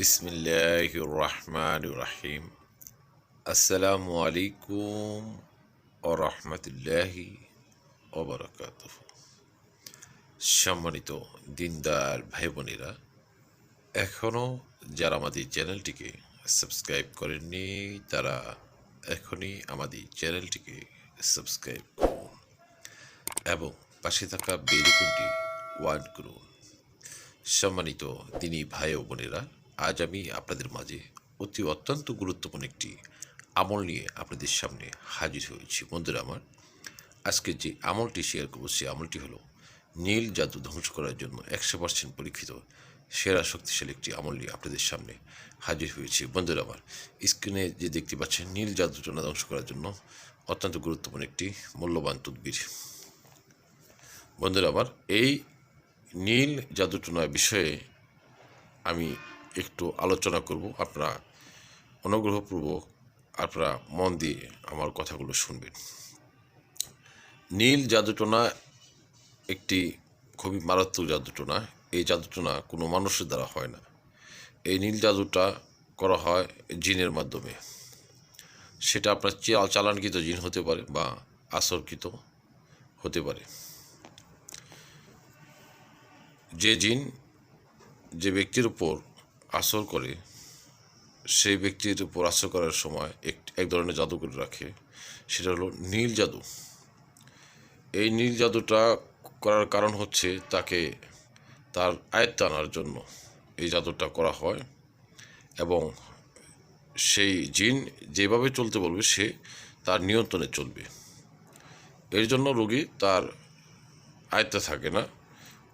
বিসমিল্লাহ রহমান রাহিম আসসালামু আলাইকুম ও রহমতুল্লাহি ওবরাকাত সম্মানিত দিনদার ভাই বোনেরা এখনও যারা আমাদের চ্যানেলটিকে সাবস্ক্রাইব করেননি, তারা এখনই আমাদের চ্যানেলটিকে সাবস্ক্রাইব করুন এবং পাশে থাকা বেলুকুনটি ওয়ান করুন। সম্মানিত দিনী ভাই ও বোনেরা আজ আমি আপনাদের মাঝে অতি অত্যন্ত গুরুত্বপূর্ণ একটি আমল নিয়ে আপনাদের সামনে হাজির হয়েছি। বন্ধুরা আমার, আজকে যে আমলটি শেয়ার করব, সেই আমলটি হলো নীল জাদু ধ্বংস করার জন্য একশো পার্সেন্ট পরীক্ষিত, সেরা শক্তিশালী একটি আমল নিয়ে আপনাদের সামনে হাজির হয়েছি। বন্ধুরা আমার স্ক্রিনে যে দেখতে পাচ্ছেন, নীল জাদুটনা ধ্বংস করার জন্য অত্যন্ত গুরুত্বপূর্ণ একটি মূল্যবান তদবির। বন্ধুরা আমার, এই নীল জাদুটনার বিষয়ে আমি একটু আলোচনা করব, আপনারা অনুগ্রহপূর্বক আপনারা মন দিয়ে আমার কথাগুলো শুনবেন। নীল জাদুটনা একটি খুবই মারাত্মক জাদুটনা। এই জাদুটনা কোনো মানুষের দ্বারা হয় না। এই নীল জাদুটা করা হয় জিনের মাধ্যমে। সেটা আপনার চালানকৃত জিন হতে পারে বা আসরকৃত হতে পারে। যে জিন যে ব্যক্তির উপর আসর করে, সেই ব্যক্তির উপর আসর করার সময় এক এক ধরনের জাদু করে রাখে। সেটা হলো নীল জাদু। এই নীল জাদুটা করার কারণ হচ্ছে তাকে তার আয়ত্ত আনার জন্য এই জাদুটা করা হয় এবং সেই জিন যেভাবে চলতে বলবে, সে তার নিয়ন্ত্রণে চলবে। এর জন্য রোগী তার আয়ত্তে থাকে না।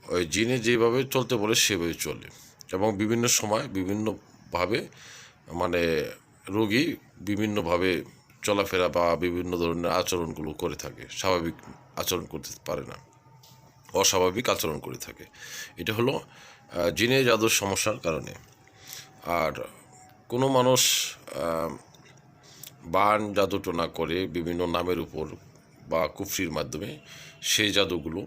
ওই জিনে যেভাবে চলতে বলে, সেভাবে চলে। এবং বিভিন্ন সময় বিভিন্নভাবে মানে রোগী বিভিন্নভাবে চলাফেরা বা বিভিন্ন ধরনের আচরণগুলো করে থাকে। স্বাভাবিক আচরণ করতে পারে না, অস্বাভাবিক আচরণ করে থাকে। এটা হলো জিনে জাদুর সমস্যার কারণে। আর কোনো মানুষ বান জাদুটনা করে বিভিন্ন নামের উপর বা কুফরির মাধ্যমে সেই জাদুগুলো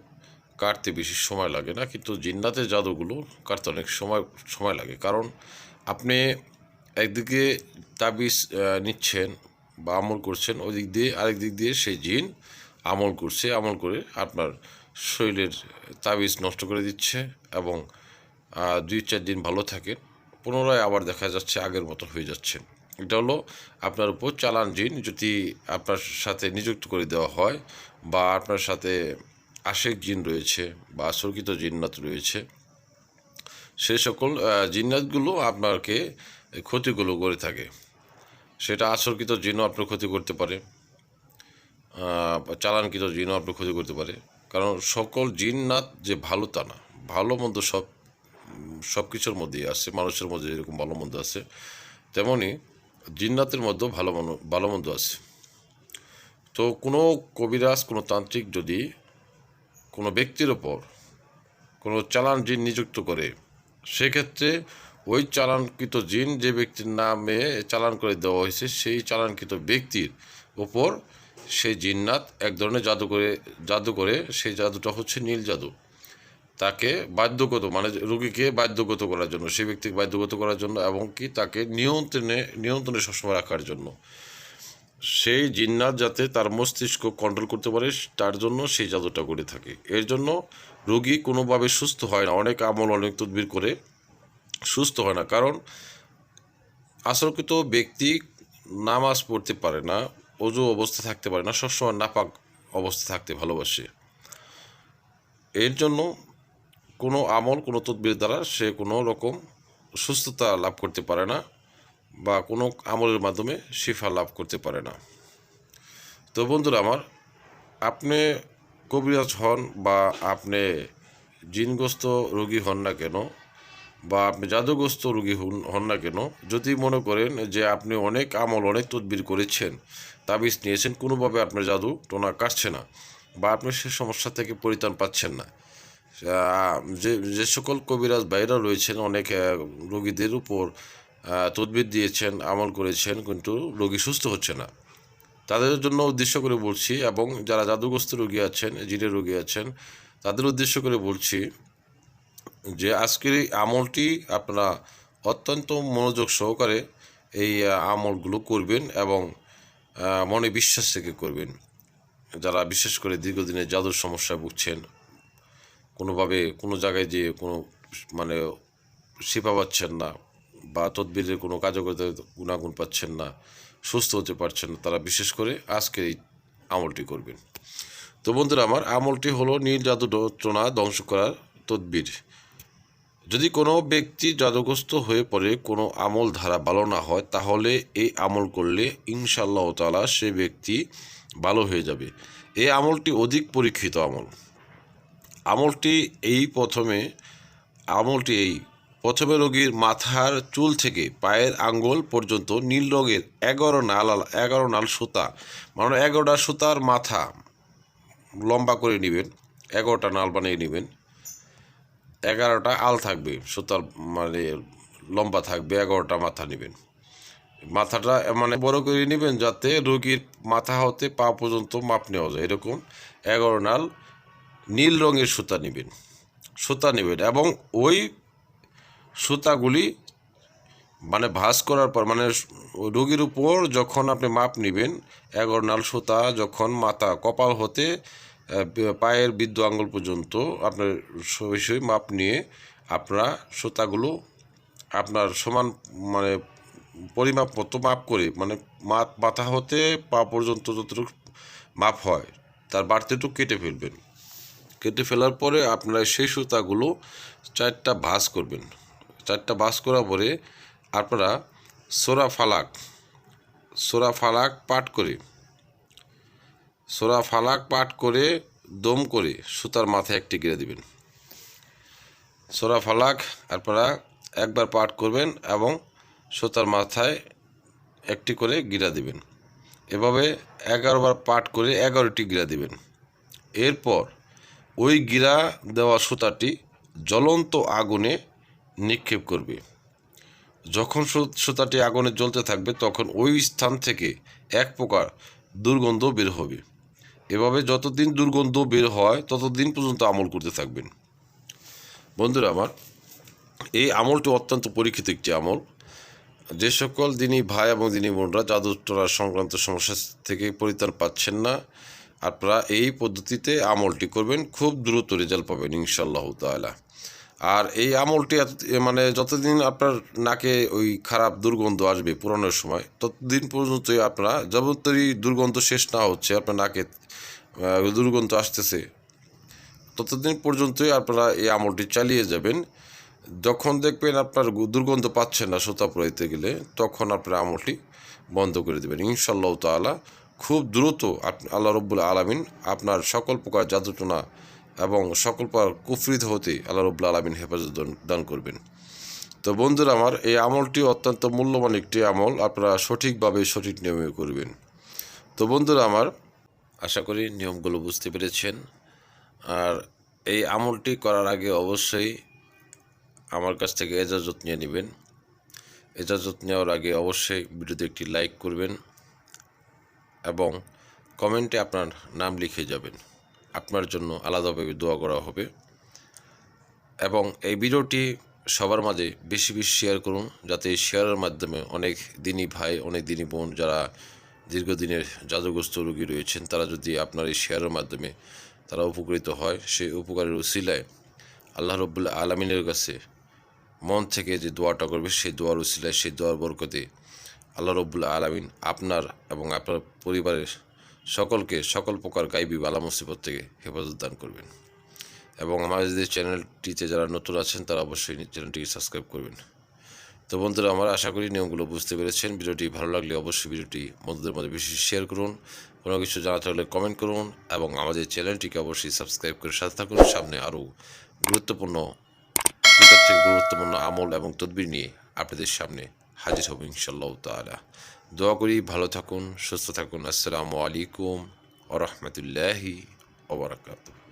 কাটতে বেশি সময় লাগে না, কিন্তু জিন্নাতের জাদুগুলো কাটতে অনেক সময় সময় লাগে। কারণ আপনি একদিকে তাবিজ নিচ্ছেন বা আমল করছেন ওই দিক দিয়ে আরেক দিক দিয়ে সেই জিন আমল করছে, আমল করে আপনার শরীরের তাবিজ নষ্ট করে দিচ্ছে এবং দুই চার দিন ভালো থাকেন, পুনরায় আবার দেখা যাচ্ছে আগের মতো হয়ে যাচ্ছেন। এটা হলো আপনার উপর চালান জিন যদি আপনার সাথে নিযুক্ত করে দেওয়া হয় বা আপনার সাথে আশেক জিন রয়েছে বা সর্কিত জিন্নাত রয়েছে। সেই সকল জিন্নাতগুলো আপনাকে ক্ষতিগুলো করে থাকে। সেটা আচরকিত জিনও আপনার ক্ষতি করতে পারে চালানকৃত জিনও আপনার ক্ষতি করতে পারে। কারণ সকল জিন্নাত যে ভালো তা না, ভালো মন্দ সব সব কিছুর মধ্যেই আছে মানুষের মধ্যে যেরকম ভালো মন্দ আছে তেমনি জিন্নাতের মধ্যেও ভালো ভালো মন্দ আছে তো কোনো কবিরাজ, কোনো তান্ত্রিক যদি কোনো ব্যক্তির ওপর কোনো চালান জিন নিযুক্ত করে, সেক্ষেত্রে ওই চালানকৃত জিন যে ব্যক্তির নামে চালান করে দেওয়া হয়েছে, সেই চালানকৃত ব্যক্তির ওপর সেই জিন্নাত এক ধরনের জাদু করে জাদু করে, সেই জাদুটা হচ্ছে নীল জাদু। তাকে বাধ্যগত মানে রুগীকে বাধ্যগত করার জন্য, সেই ব্যক্তিকে বাধ্যগত করার জন্য এবং কি তাকে নিয়ন্ত্রণে নিয়ন্ত্রণে সবসময় রাখার জন্য। সেই জিন্নাত যাতে তার মস্তিষ্ক কন্ট্রোল করতে পারে, তার জন্য সেই জাদুটা করে থাকে। এর জন্য রোগী কোনোভাবে সুস্থ হয় না। অনেক আমল, অনেক তদবির করে সুস্থ হয় না। কারণ আসলকৃত ব্যক্তি নামাজ পড়তে পারে না, অজু অবস্থা থাকতে পারে না, সবসময় নাপাক অবস্থা থাকতে ভালোবাসে। এর জন্য কোনো আমল, কোনো তদবির দ্বারা সে কোনো রকম সুস্থতা লাভ করতে পারে না। বা কোনো আমলের মাধ্যমে শিফা লাভ করতে পারে না। তো বন্ধুরা আমার, আপনি কবিরাজ হন বা আপনি জিনগ্রস্ত রোগী হন না কেন বা আপনি জাদুগ্রস্ত রোগী হন না কেন, যদি মনে করেন যে আপনি অনেক আমল, অনেক তদবির করেছেন, তাবিজ নিয়েছেন, কোনোভাবে আপনার জাদু টোনা কাটছে না বা আপনি সে সমস্যা থেকে পরিত্রাণ পাচ্ছেন না যে যে সকল কবিরাজ বাইরা রয়েছেন অনেক রোগীদের উপর তদবির দিয়েছেন, আমল করেছেন, কিন্তু রোগী সুস্থ হচ্ছে না। তাদের জন্য উদ্দেশ্য করে বলছি, এবং যারা জাদুগ্রস্ত রোগী আছেন, জিরে রোগী আছেন, তাদের উদ্দেশ্য করে বলছি যে আজকের এই আমলটি আপনারা অত্যন্ত মনোযোগ সহকারে এই আমলগুলো করবেন এবং মনে বিশ্বাস থেকে করবেন। যারা বিশেষ করে দীর্ঘদিনের জাদুর সমস্যায় ভুগছেন, কোনোভাবে কোনো জায়গায় যে কোনো মানে শিপা পাচ্ছেন না বা তদবিরের কোনো কার্যকরিতা গুণাগুণ পাচ্ছেন না, সুস্থ হতে পারছেন না, তারা বিশেষ করে আজকে এই আমলটি করবেন। তো বন্ধুরা, আমার আমলটি হলো নীল জাদু যন্ত্রণা ধ্বংস করার তদবির। যদি কোনো ব্যক্তি জাদুগ্রস্ত হয়ে পড়ে, কোনো আমল ধারা ভালো না হয়, তাহলে এই আমল করলে ইনশাল্লাহ তালা সে ব্যক্তি ভালো হয়ে যাবে। এই আমলটি অধিক পরীক্ষিত আমল। আমলটি এই প্রথমে, আমলটি এই প্রথমে রোগীর মাথার চুল থেকে পায়ের আঙ্গুল পর্যন্ত নীল রঙের এগারো নাল এগারো নাল সুতা। মানে এগারোটা সুতার মাথা লম্বা করে নেবেন, এগারোটা নাল বানিয়ে নেবেন। এগারোটা আল থাকবে, সুতার মানে লম্বা থাকবে, এগারোটা মাথা নেবেন। মাথাটা মানে বড় করে নেবেন যাতে রোগীর মাথা হতে পা পর্যন্ত মাপ নেওয়া যায়। এরকম এগারো নাল নীল রঙের সুতা নেবেন সুতা নেবেন এবং ওই সুতাগুলি মানে ভাঁজ করার পর মানে রোগীর উপর যখন আপনি মাপ নেবেন এগারো নাল সুতা যখন মাথা কপাল হতে পায়ের বৃদ্ধ আঙ্গুল পর্যন্ত আপনার সই মাপ নিয়ে আপনারা সুতাগুলো আপনার সমান মানে পরিমাপ মতো মাপ করে মানে মাথা হতে পা পর্যন্ত যতটুকু মাপ হয়, তার বাড়তিটুকু কেটে ফেলবেন। কেটে ফেলার পরে আপনারা সেই সুতাগুলো চারটা ভাঁজ করবেন। চারটা বাস করার পরে আপনারা সোরা ফালাক সোরা ফালাক পাঠ করে, সোরা ফালাক পাঠ করে দম করে সুতার মাথায় একটি গিরে দিবেন। সোরা ফালাক আপনারা একবার পাঠ করবেন এবং সুতার মাথায় একটি করে গিরা দিবেন। এভাবে এগারোবার পাঠ করে এগারোটি গিরা দিবেন। এরপর ওই গিরা দেওয়া সুতাটি জ্বলন্ত আগুনে নিক্ষেপ করবে। যখন সুতাটি আগুনে জ্বলতে থাকবে, তখন ওই স্থান থেকে এক প্রকার দুর্গন্ধ বের হবে। এভাবে যতদিন দুর্গন্ধ বের হয়, ততদিন পর্যন্ত আমল করতে থাকবেন। বন্ধুরা আমার, এই আমলটি অত্যন্ত পরীক্ষিত একটি আমল। যে সকল দিনই ভাই এবং দিনী বোনরা জাদুটনার সংক্রান্ত সমস্যা থেকে পরিত্রাণ পাচ্ছেন না, আপনারা এই পদ্ধতিতে আমলটি করবেন, খুব দ্রুত রেজাল্ট পাবেন ইনশাল্লাহ তাআলা। আর এই আমলটি মানে যতদিন আপনার নাকে ওই খারাপ দুর্গন্ধ আসবে পুরানোর সময়, ততদিন পর্যন্তই আপনারা যতদিন দুর্গন্ধ শেষ না হচ্ছে, আপনার নাকে দুর্গন্ধ আসতেছে, ততদিন পর্যন্তই আপনারা এই আমলটি চালিয়ে যাবেন। যখন দেখবেন আপনার দুর্গন্ধ পাচ্ছেন না সুতা পড়াইতে গেলে, তখন আপনার আমলটি বন্ধ করে দেবেন। ইনশাল্লাহ তাআলা খুব দ্রুত আল্লাহ রব্বুল আলমিন আপনার সকল প্রকার জাদুটনা এবং সকল প্রকার কুফরিত হতে আল্লাহ রব্বুল আলমিন হেফাজত দান করবেন। তো বন্ধুরা আমার এই আমলটি অত্যন্ত মূল্যবান একটি আমল, আপনারা সঠিকভাবে সঠিক নিয়মে করবেন। তো বন্ধুরা আমার, আশা করি নিয়মগুলো বুঝতে পেরেছেন। আর এই আমলটি করার আগে অবশ্যই আমার কাছ থেকে এজাজত নিয়ে নেবেন। এজাজত নেওয়ার আগে অবশ্যই ভিডিওতে একটি লাইক করবেন এবং কমেন্টে আপনার নাম লিখে যাবেন। আপনার জন্য আলাদাভাবে দোয়া করা হবে। এবং এই ভিডিওটি সবার মাঝে বেশি বেশি শেয়ার করুন, যাতে শেয়ারের মাধ্যমে অনেক দিনী ভাই, অনেক দিনী বোন যারা দীর্ঘদিনের জাদুগ্রস্ত রোগী রয়েছেন, তারা যদি আপনার এই শেয়ারের মাধ্যমে তারা উপকৃত হয়, সেই উপকারের উসিলায় আল্লাহ রব্বুল্লা আলমিনের কাছে মন থেকে যে দোয়াটা করবে, সেই দোয়ার উসিলায়, সেই দোয়ার বরকতে আল্লাহ রব্বুল্লা আলমিন আপনার এবং আপনার পরিবারের সকলকে সকল প্রকার গাইবি বালা মুসিবত থেকে হেফাজত দান করবেন। এবং আমাদের চ্যানেলটিতে যারা নতুন আছেন, তারা অবশ্যই চ্যানেলটিকে সাবস্ক্রাইব করবেন। তো বন্ধুরা, আমরা আশা করি নিয়মগুলো বুঝতে পেরেছেন। ভিডিওটি ভালো লাগলে অবশ্যই ভিডিওটি বন্ধুদের মধ্যে বেশি শেয়ার করুন। কোনো কিছু জানাতে হলে কমেন্ট করুন এবং আমাদের চ্যানেলটিকে অবশ্যই সাবস্ক্রাইব করে সাথে থাকুন। সামনে আরও গুরুত্বপূর্ণ গুরুত্বপূর্ণ আমল এবং তদবির নিয়ে আপনাদের সামনে হাজির হব ইনশাল্লাহ তাআলা। দোয়া করি ভালো থাকুন সুস্থ থাকুন। আসসালামু আলাইকুম ওরহমতুল্লাহি ওবরাকাতুহ